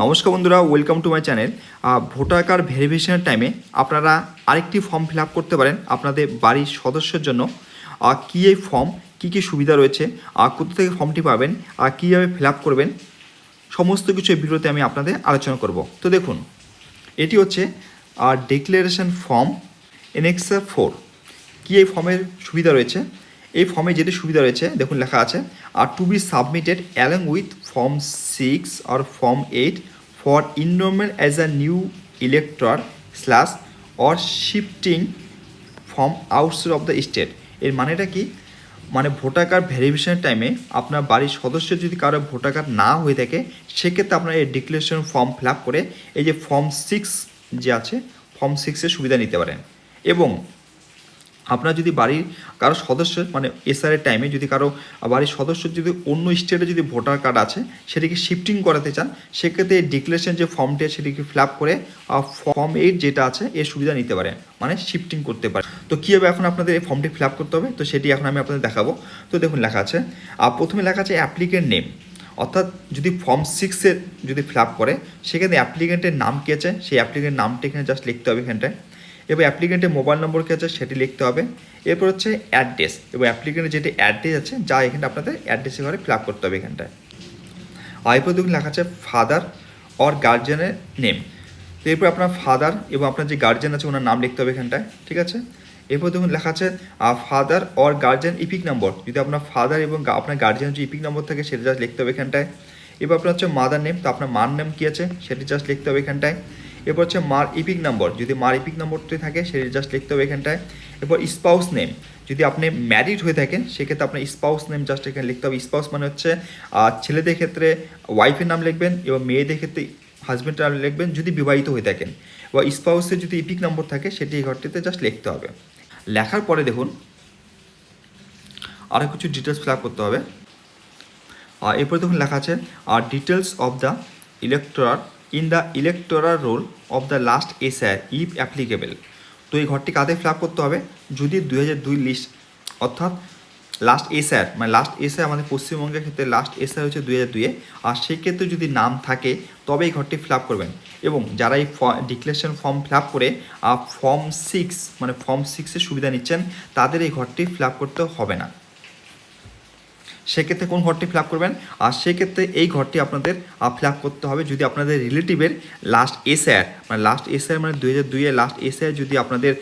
নমস্কার বন্ধুরা welcome to my channel voter card ভেরিফিকেশনের টাইমে আপনারা আরেকটি ফর্ম ফিল আপ করতে পারেন আপনাদের বাড়ির সদস্যের জন্য। কী এই ফর্ম কী কী সুবিধা রয়েছে? কোথা থেকে ফর্মটি পাবেন? আর কীভাবে ফিল আপ করবেন? সমস্ত কিছু এই ভিডিওতে আমি আপনাদের আলোচনা করব। তো দেখুন, এটি হচ্ছে ডিক্লারেশন ফর্ম এনএক্সা ফোর কী এই ফর্মের সুবিধা রয়েছে? এই ফর্মে যেটি সুবিধা রয়েছে, দেখুন লেখা আছে are to be submitted along with form six or form eight for enrolment as a new elector slash or shifting form outside of the state এর মানেটা কি? মানে ভোটার কার্ড ভেরিফিকেশনের টাইমে আপনার বাড়ির সদস্য যদি কারও ভোটার কার্ড না হয়ে থাকে, সেক্ষেত্রে আপনার এই ডিক্লারেশন ফর্ম ফিল করে এই যে ফর্ম সিক্স যে আছে ফর্ম সিক্সের সুবিধা নিতে পারেন। এবং আপনার যদি বাড়ির কারও সদস্য মানে এসআরের টাইমে যদি কারও বাড়ির সদস্য যদি অন্য স্টেটে যদি ভোটার কার্ড আছে, সেটিকে শিফটিং করাতে চান, সেক্ষেত্রে ডিক্লারেশন যে ফর্মটি সেটিকে ফিল আপ করে ফর্ম এইট যেটা আছে, এর সুবিধা নিতে পারেন। মানে শিফটিং করতে পারেন। তো কীভাবে এখন আপনাদের এই ফর্মটি ফিল আপ করতে হবে? তো সেটি এখন আমি আপনাদের দেখাবো। তো দেখুন, লেখা আছে প্রথমে লেখা আছে অ্যাপ্লিকেন্ট নেম অর্থাৎ যদি ফর্ম সিক্সের যদি ফিল আপ করে সেখানে অ্যাপ্লিকেন্টের নাম কী আছে? সেই অ্যাপ্লিকেন্ট নামটা এখানে জাস্ট লিখতে হবে এখানটায়। এবার অ্যাপ্লিকেন্টের মোবাইল নম্বর কী আছে সেটি লিখতে হবে। এরপর হচ্ছে অ্যাড্রেস এবং অ্যাপ্লিকেন্টের যেটি অ্যাড্রেস আছে, যা এখানে আপনাদের অ্যাড্রেসের ঘরে ফিল করতে হবে এখানটায়। আর এরপর দেখুন লেখা আছে ফাদার অর গার্জিয়ানের নেম তো এরপর আপনার ফাদার এবং আপনার যে গার্জিয়ান আছে, ওনার নাম লিখতে হবে এখানটায়, ঠিক আছে? এরপর দেখুন লেখা আছে father or guardian EPIC number যদি আপনার ফাদার এবং আপনার গার্জিয়ান যে ইপিক নম্বর থাকে, সেটা জাস্ট লিখতে হবে এখানটায়। এবার আপনার হচ্ছে মাদার নেম তো আপনার মার নেম কী আছে, সেটি জাস্ট লিখতে হবে এখানটায়। এরপর হচ্ছে মার ইপিক নম্বর যদি মার ইপিক নম্বরটি থাকে সেটি জাস্ট লিখতে হবে এখানটায়। এরপর স্পাউস নেম যদি আপনি ম্যারিড হয়ে থাকেন, সেক্ষেত্রে আপনার স্পাউস নেম জাস্ট এখানে লিখতে হবে। স্পাউস মানে হচ্ছে ছেলেদের ক্ষেত্রে ওয়াইফের নাম লিখবেন, এবং মেয়েদের ক্ষেত্রে হাজব্যান্ডের নাম লিখবেন, যদি বিবাহিত হয়ে থাকেন। বা স্পাউসের যদি ইপিক নম্বর থাকে, সেটি এই ঘরটিতে জাস্ট লিখতে হবে। লেখার পরে দেখুন আরও কিছু ডিটেলস ফিল করতে হবে। আর এরপরে দেখুন লেখা আছে are details of the elector in the electoral roll of the last SR if applicable তো এই ঘরটি কাদের ফিল করতে হবে? যদি দুই হাজার দুই লিস্ট অর্থাৎ লাস্ট এসআর মানে লাস্ট এসআর আমাদের পশ্চিমবঙ্গের ক্ষেত্রে লাস্ট এসআর হচ্ছে দুই হাজার দুইয়ে আর সেক্ষেত্রে যদি নাম থাকে তবে এই ঘরটি ফিল করবেন। এবং যারা এই ডিক্লারেশন ফর্ম ফিল আপ করে ফর্ম সিক্স মানে ফর্ম সিক্সের সুবিধা নিচ্ছেন, তাদের এই ঘরটি ফিল আপ করতে হবে না। সেক্ষেত্রে কোন ঘরটি ফিল করবেন? আর সেক্ষেত্রে এই ঘরটি আপনাদের ফিল করতে হবে যদি আপনাদের রিলেটিভের লাস্ট এসআর মানে লাস্ট এসআর মানে দুই হাজার দুইয়ের লাস্ট এসআর যদি আপনাদের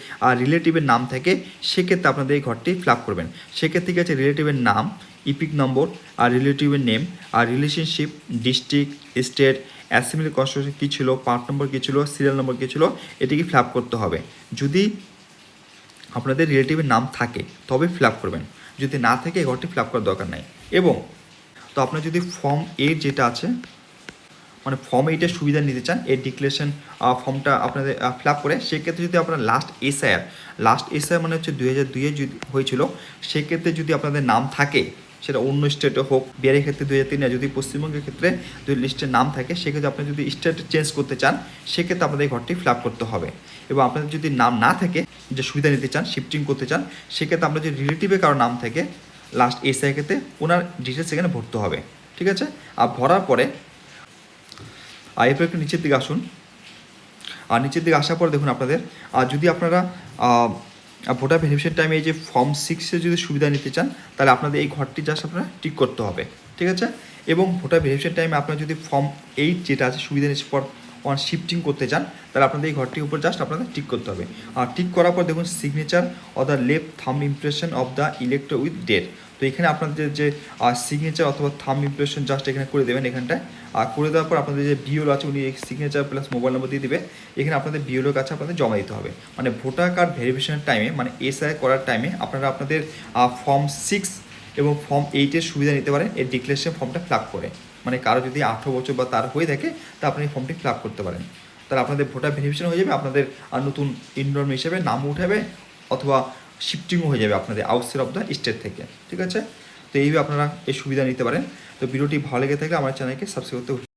রিলেটিভের নাম থাকে, সেক্ষেত্রে আপনাদের এই ঘরটি ফিল করবেন। সেক্ষেত্রে কি আছে? রিলেটিভের নাম ইপিক নম্বর আর রিলেটিভের নেম আর relationship district state assembly constitution কী ছিল পার্ট নম্বর কী ছিল সিরিয়াল নম্বর কী ছিল, এটিকে ফিল করতে হবে। যদি আপনাদের রিলেটিভের নাম থাকে, তবে ফিল আপ করবেন। যদি না থাকে, এই ঘরটি ফিল আপ করার দরকার নাই। এবং, তো আপনার যদি ফর্ম এইট যেটা আছে মানে ফর্ম এইটের সুবিধা নিতে চান এই ডিক্লারেশন ফর্মটা আপনাদের ফিল আপ করে, সেক্ষেত্রে যদি আপনার লাস্ট এসআইআর লাস্ট এসআইআর মানে হচ্ছে দুই হাজার দুইয়ে যদি হয়েছিল, সেক্ষেত্রে যদি আপনাদের নাম থাকে, সেটা অন্য স্টেটে হোক, বিহারের ক্ষেত্রে দুই হাজার তিনে যদি পশ্চিমবঙ্গের ক্ষেত্রে দুই লিস্টের নাম থাকে, সেক্ষেত্রে আপনি যদি স্টেট চেঞ্জ করতে চান, সেক্ষেত্রে আপনাদের ঘরটি ফিল আপ করতে হবে। এবং আপনাদের যদি নাম না থাকে যে সুবিধা নিতে চান শিফটিং করতে চান, সেক্ষেত্রে আপনার যদি রিলেটিভে কারও নাম থাকে লাস্ট এসআই ক্ষেত্রে ওনার ডিটেলস সেখানে ভরতে হবে, ঠিক আছে? আর ভরার পরে এরপর একটু নিচের দিকে আসুন। আর নিচের দিকে আসার পর দেখুন আপনাদের, আর যদি আপনারা ভোটার ভেরিফিকেশন টাইমে এই যে ফর্ম সিক্সে যদি সুবিধা নিতে চান, তাহলে আপনাদের এই ঘরটি জাস্ট আপনারা টিক করতে হবে, ঠিক আছে? এবং ভোটার ভেরিফিকেশন টাইমে আপনারা যদি ফর্ম এইট যেটা আছে, সুবিধা নিচ্ছে ওয়ান শিফটিং করতে চান তাহলে আপনাদের এই ঘরটির উপর জাস্ট আপনাদের টিক করতে হবে। আর টিক করার পর দেখুন signature of the left thumb impression of the electro with date তো এখানে আপনাদের যে সিগনেচার অথবা থাম ইমপ্রেশন জাস্ট এখানে করে দেবেন এখানটায়। আর করে দেওয়ার পর আপনাদের যে বিওলো আছে, উনি সিগনেচার প্লাস মোবাইল নম্বর দিয়ে দেবে। এখানে আপনাদের বিওলোর কাছে আপনাদের জমা দিতে হবে। মানে ভোটার কার্ড ভেরিফিকেশনের টাইমে মানে এসআই করার টাইমে আপনারা আপনাদের ফর্ম সিক্স এবং ফর্ম এইটের সুবিধা নিতে পারেন। এর ডিক্লারেশন ফর্মটা ফিল করে। মানে কারও যদি আঠেরো বছর বা তার হয়ে থাকে, তা আপনি ফর্মটি ফিল আপ করতে পারেন। তাহলে আপনাদের ভোটার ভেরিফিকেশন হয়ে যাবে, আপনাদের আর নতুন ইনরোলমেন্ট হিসেবে নাম উঠাবে, অথবা শিফটিংও হয়ে যাবে আপনাদের আউটসাইড অফ দ্য স্টেট থেকে। ঠিক আছে? তো এইভাবে আপনারা এই সুবিধা নিতে পারেন। তো ভিডিওটি ভালো লেগে থাকলে আমার চ্যানেলকে সাবস্ক্রাইব করতে